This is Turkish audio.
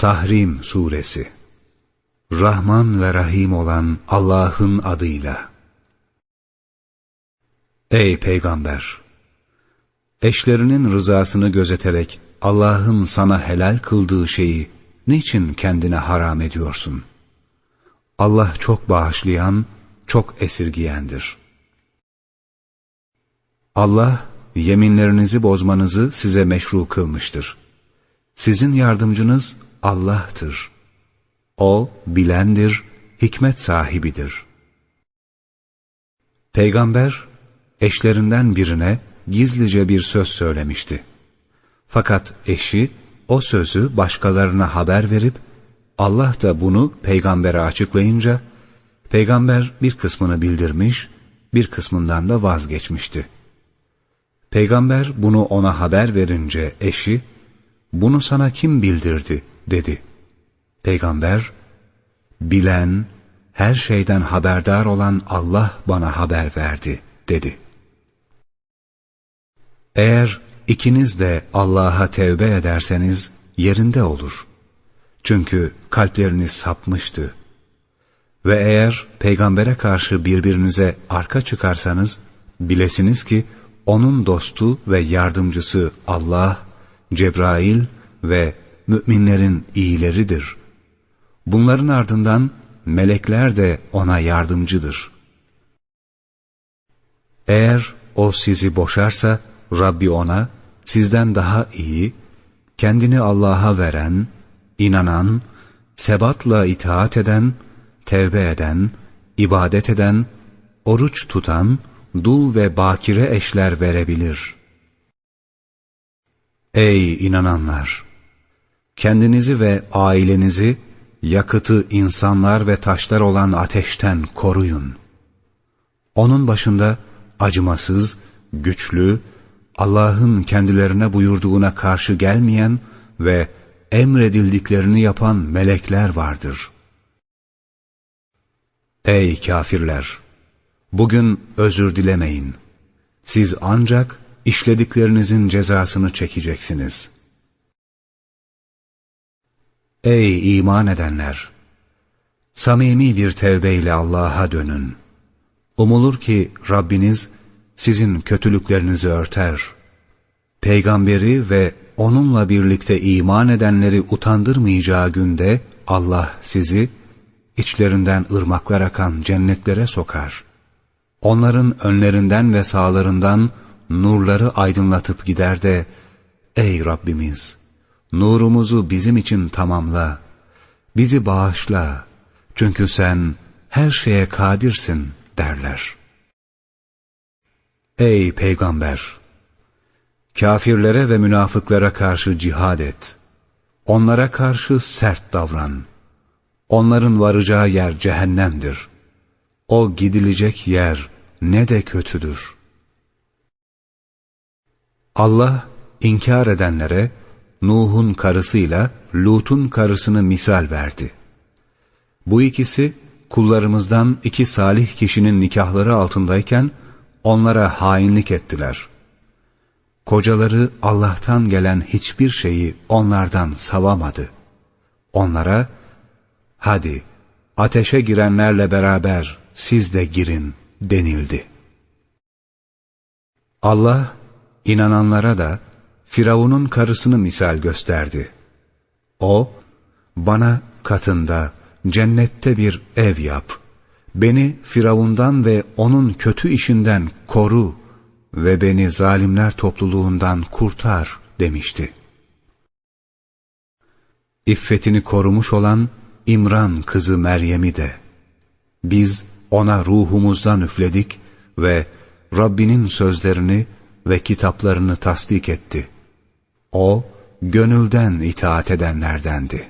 Tahrim Suresi Rahman ve Rahim olan Allah'ın adıyla Ey Peygamber! Eşlerinin rızasını gözeterek Allah'ın sana helal kıldığı şeyi niçin kendine haram ediyorsun? Allah çok bağışlayan, çok esirgiyendir. Allah, yeminlerinizi bozmanızı size meşru kılmıştır. Sizin yardımcınız Allah'tır. O bilendir, hikmet sahibidir. Peygamber eşlerinden birine gizlice bir söz söylemişti. Fakat eşi o sözü başkalarına haber verip Allah da bunu peygambere açıklayınca peygamber bir kısmını bildirmiş, bir kısmından da vazgeçmişti. Peygamber bunu ona haber verince eşi bunu sana kim bildirdi dedi. Peygamber, bilen, her şeyden haberdar olan Allah bana haber verdi dedi. Eğer ikiniz de Allah'a tevbe ederseniz yerinde olur. Çünkü kalpleriniz sapmıştı. Ve eğer peygambere karşı birbirinize arka çıkarsanız, bilesiniz ki onun dostu ve yardımcısı Allah, Cebrail ve müminlerin iyileridir. Bunların ardından melekler de ona yardımcıdır. Eğer o sizi boşarsa Rabbi ona sizden daha iyi, kendini Allah'a veren, inanan, sebatla itaat eden, tevbe eden, ibadet eden, oruç tutan, dul ve bakire eşler verebilir. Ey inananlar! Kendinizi ve ailenizi yakıtı insanlar ve taşlar olan ateşten koruyun. Onun başında acımasız, güçlü, Allah'ın kendilerine buyurduğuna karşı gelmeyen ve emredildiklerini yapan melekler vardır. Ey kafirler! Bugün özür dilemeyin. Siz ancak işlediklerinizin cezasını çekeceksiniz. Ey iman edenler! Samimi bir tevbeyle Allah'a dönün. Umulur ki Rabbiniz sizin kötülüklerinizi örter. Peygamberi ve onunla birlikte iman edenleri utandırmayacağı günde Allah sizi içlerinden ırmaklar akan cennetlere sokar. Onların önlerinden ve sağlarından nurları aydınlatıp gider de Ey Rabbimiz! Nurumuzu bizim için tamamla, bizi bağışla, çünkü sen her şeye kadirsin derler. Ey Peygamber! Kafirlere ve münafıklara karşı cihad et. Onlara karşı sert davran. Onların varacağı yer cehennemdir. O gidilecek yer ne de kötüdür. Allah inkar edenlere Nuh'un karısıyla Lut'un karısını misal verdi. Bu ikisi kullarımızdan iki salih kişinin nikahları altındayken onlara hainlik ettiler. Kocaları Allah'tan gelen hiçbir şeyi onlardan savamadı. Onlara, hadi ateşe girenlerle beraber siz de girin denildi. Allah, inananlara da Firavun'un karısını misal gösterdi. O, bana katında, cennette bir ev yap. Beni Firavundan ve onun kötü işinden koru ve beni zalimler topluluğundan kurtar demişti. İffetini korumuş olan İmran kızı Meryem'i de biz ona ruhumuzdan üfledik ve Rabbinin sözlerini ve kitaplarını tasdik etti. O, gönülden itaat edenlerdendi.''